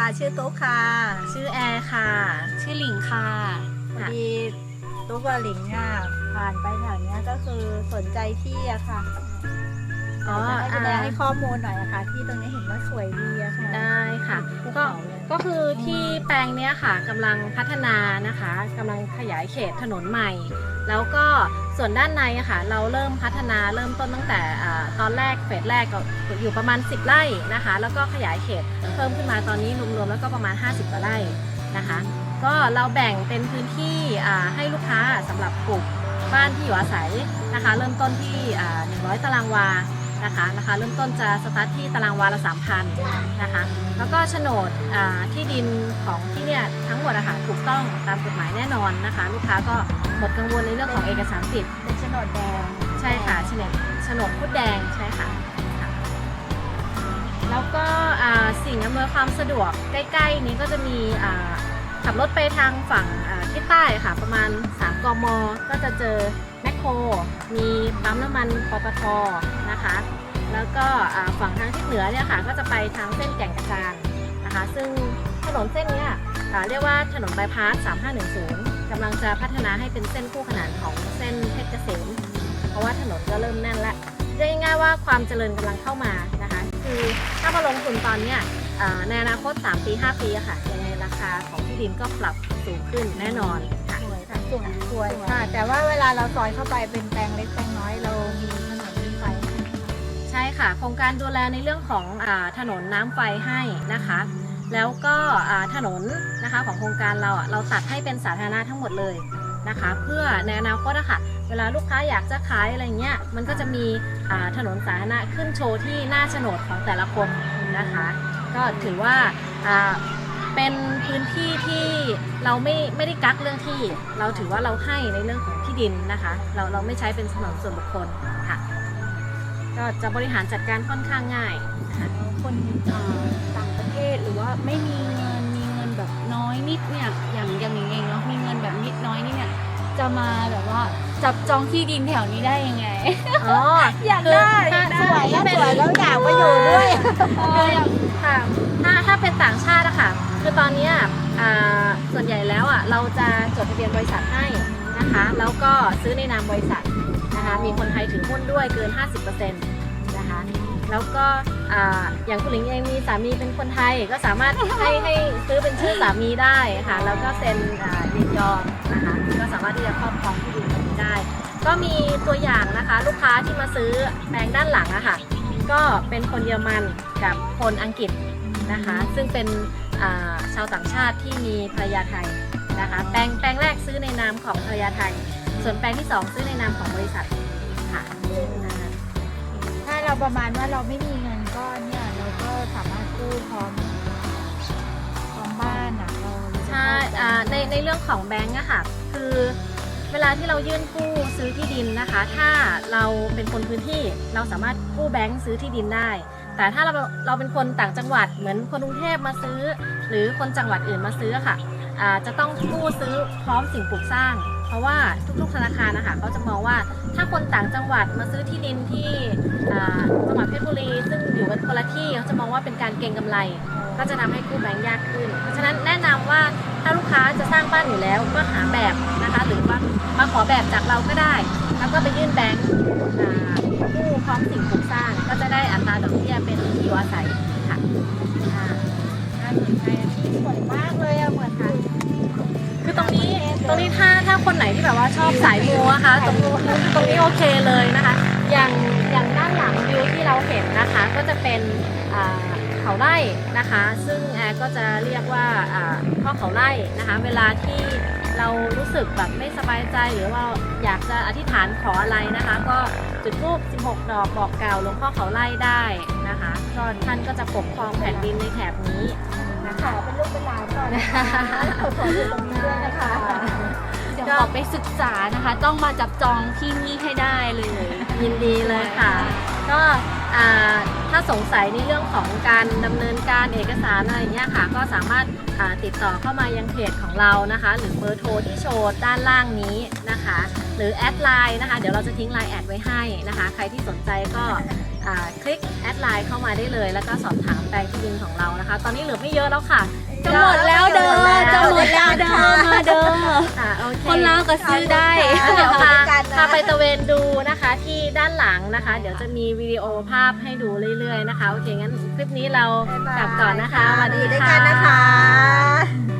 ค่ะ ชื่อตุ๊กค่ะ ชื่อแอร์ค่ะ ชื่อหลิงค่ะพอดีตุ๊กกับหลิงอะผ่านไปแถวเนี้ยก็คือสนใจที่อะค่ะอ๋อจะให้แสดงอ่าให้ข้อมูลหน่อยอะค่ะ ที่ตรงนี้เห็นว่าสวยดีอะค่ะได้ค่ะ ภูก็ เขาเลยก็คือที่แปลงเนี้ยค่ะกำลังพัฒนานะคะกำลังขยายเขตถนนใหม่ แล้วก็ส่วนด้านในค่ะเราเริ่มพัฒนาเริ่มต้นตั้งแต่ตอนแรกเฟสแรกก็อยู่ประมาณ 10 ไร่นะคะ แล้วก็ขยายเขตเพิ่มขึ้นมาตอนนี้รวมๆแล้วก็ประมาณ 50กว่าไร่นะคะ ก็เราแบ่งเป็นพื้นที่ให้ลูกค้าสำหรับปลูกบ้านที่อยู่อาศัยนะคะ เริ่มต้นที่อ่า100 ตารางวา นะคะราคาเริ่มต้นจะสตาร์ทที่ตารางวาละ3,000นะคะแล้วก็โฉนดอ่าที่ดินของที่เนี่ยทั้งหมดอะค่ะถูกต้องตามกฎหมายแน่นอนนะคะ ลูกค้าก็หมดกังวลในเรื่องของเอกสารสิทธิ์เป็นโฉนดแดงใช่ค่ะโฉนดโฉนดพุดแดงใช่ค่ะค่ะแล้วก็อ่าสิ่งอำนวยความสะดวกใกล้ ๆ นี้ก็จะมีอ่าขับรถไปทางฝั่งอ่าทิศใต้ค่ะ ประมาณ 3กมก็จะเจอแมค โค มีปั๊มน้ำมันปตทนะคะ แล้วก็ฝั่งทางทิศเหนือเนี่ยค่ะก็จะไปทางเส้นแก่งกระจานนะคะ ซึ่งถนนเส้นนี้เรียกว่าถนนบายพาส 3510กำลังจะพัฒนาให้เป็นเส้นคู่ขนานของเส้นเพชรเกษม เพราะว่าถนนก็เริ่มแน่นแล้วเรียกง่ายว่าความเจริญกำลังเข้ามานะคะ คือถ้ามาลงทุนตอนเนี้ยในอนาคต 3 ปี 5 ปีอะค่ะยังไงราคาของที่ดินก็ปรับสูงขึ้นแน่นอน สวยค่ะสวยสวยค่ะ แต่ว่าเวลาเราซอยเข้าไปเป็นแปลงเล็กแปลงน้อยเรามีถนนมีไฟให้ใช่ค่ะ โครงการดูแลในเรื่องของอาถนนน้ำไฟให้นะคะ แล้วก็อ่าถนนนะคะของโครงการเราอะเราตัดให้เป็นสาธารณะทั้งหมดเลยนะคะ เพื่อในอนาคตอะค่ะเวลาลูกค้าอยากจะขายอะไรเงี้ยมันก็จะมีอ่าถนนสาธารณะขึ้นโชว์ที่หน้าโฉนดของแต่ละคนนะคะ ก็ถือว่าอ่า เป็นพื้นที่ที่เราไม่ไม่ได้กักเรื่องที่ เราถือว่าเราให้ในเรื่องของที่ดินนะคะ เราเราไม่ใช้เป็นถนนส่วนบุคคลค่ะ ก็จะบริหารจัดการค่อนข้างง่ายนะคะคนเอ่อต่างประเทศหรือว่าไม่มีเงินมีเงินแบบน้อยนิดเนี่ยอย่างอย่างอย่างเองเนาะมีเงินแบบนิดน้อยนิดเนี่ยจะมาแบบว่าจับจองที่ดินแถวนี้ได้ยังไง อ๋อ อยากได้คือถ้าสวยถ้าแล้วเป็นสวยแล้วอยากมาอยู่ด้วยคืออย่างค่ะถ้าถ้าเป็นต่างชาติอะค่ะ คือตอนนี้ส่วนใหญ่แล้วอะเราจะจดทะเบียนบริษัทให้นะคะแล้วก็ซื้อในนามบริษัทนะคะมีคนไทยถือหุ้นด้วยเกิน 50%นะคะแล้วก็อย่างคุณหลิงเองมีสามีเป็นคนไทยก็สามารถให้ให้ซื้อเป็นชื่อสามีได้ค่ะแล้วก็เซ็นยินยอมนะคะก็สามารถที่จะครอบครองที่ดินตรงนี้ได้ ก็มีตัวอย่างนะคะลูกค้าที่มาซื้อแปลงด้านหลังอะค่ะก็เป็นคนเยอรมันกับคนอังกฤษนะคะซึ่งเป็น ชาวต่างชาติที่มีภรรยาไทยนะคะแปลงแปลงแรกซื้อในนามของภรรยาไทย ส่วนแปลงที่สองซื้อในนามของบริษัทค่ะนะคะถ้าเราประมาณว่าเราไม่มีเงินก้อนเนี่ยเราก็สามารถกู้พร้อมพร้อมบ้านอะเราใช่อ่าในในเรื่องของแบงก์อะค่ะคือเวลาที่เรายื่นกู้ซื้อที่ดินนะคะ ถ้าเราเป็นคนพื้นที่เราสามารถกู้แบงก์ซื้อที่ดินได้ แต่ถ้าเราเราเป็นคนต่างจังหวัดเหมือนคนกรุงเทพมาซื้อ หรือคนจังหวัดอื่นมาซื้อค่ะจะต้องกู้ซื้อพร้อมสิ่งปลูกสร้าง เพราะว่าทุกๆธนาคารนะคะเขาจะมองว่าถ้าคนต่างจังหวัดมาซื้อที่ดินที่จังหวัดเพชรบุรี ซึ่งอยู่กันคนละที่เขาจะมองว่าเป็นการเก็งกำไร ก็จะทำให้กู้แบงค์ยากขึ้น เพราะฉะนั้นแนะนำว่าถ้าลูกค้าจะสร้างบ้านอยู่แล้วก็หาแบบนะคะ หรือว่ามาขอแบบจากเราก็ได้ แล้วก็ไปยื่นแบงค์ กู้พร้อมสิ่งปลูกสร้าง ก็จะได้อัตราดอกเบี้ยเป็นที่อยู่อาศัยค่ะอ่าน่าสนใจที่สวยมากเลยอะเหมือนค่ะคือตรงนี้ตรงนี้ถ้าถ้าคนไหนที่แบบว่าชอบสายมูอะคะตรงตรงนี้โอเคเลยนะคะ อย่างอย่างด้านหลังวิวที่เราเห็นนะคะ ก็จะเป็นอ่าเขาไร่นะคะ ซึ่งแอร์ก็จะเรียกว่าอ่าพ่อเขาไร่นะคะ เวลาที่เรารู้สึกแบบไม่สบายใจหรือว่าอยากจะอธิษฐานขออะไรนะคะ ก็ จุดธูป16 ดอกบอกกล่าวหลวงพ่อเขาไร่ได้นะคะก็ท่านก็จะปกครองแผ่นดินในแถบนี้นะขอคะเป็นลูกเป็นหลานก่อนนะคะขอขออยู่ตรงนี้ด้วยนะคะเดี๋ยวขอไปศึกษานะคะ ต้องมาจับจองที่นี่ให้ได้เลย ยินดีเลยค่ะ ก็อ่า ถ้าสงสัยในเรื่องของการดำเนินการเอกสารอะไรเงี้ยค่ะ ก็สามารถาติดต่อเข้ามายังเพจของเรานะคะ หรือเบอร์โทรที่โชว์ด้านล่างนี้นะคะ หรือแอดไลน์นะคะ เดี๋ยวเราจะทิ้งไลน์แอดไว้ให้นะคะ ใครที่สนใจก็คลิกแอดไลน์เข้ามาได้เลย แล้วก็สอบถามแปลงที่ดินของเรานะคะ ตอนนี้เหลือไม่เยอะแล้วค่ะจะหมดแล้ว คคนลาวก็ซื้อได้เดี๋ยวพากันนะพาไปตะเวนดูนะคะที่ด้านหลังนะคะ เดี๋ยวจะมีวิดีโอภาพให้ดูเรื่อยๆนะคะ โอเคงั้นคลิปนี้เรากลับก่อนนะคะสวัสดีด้วยค่ะกันนะคะ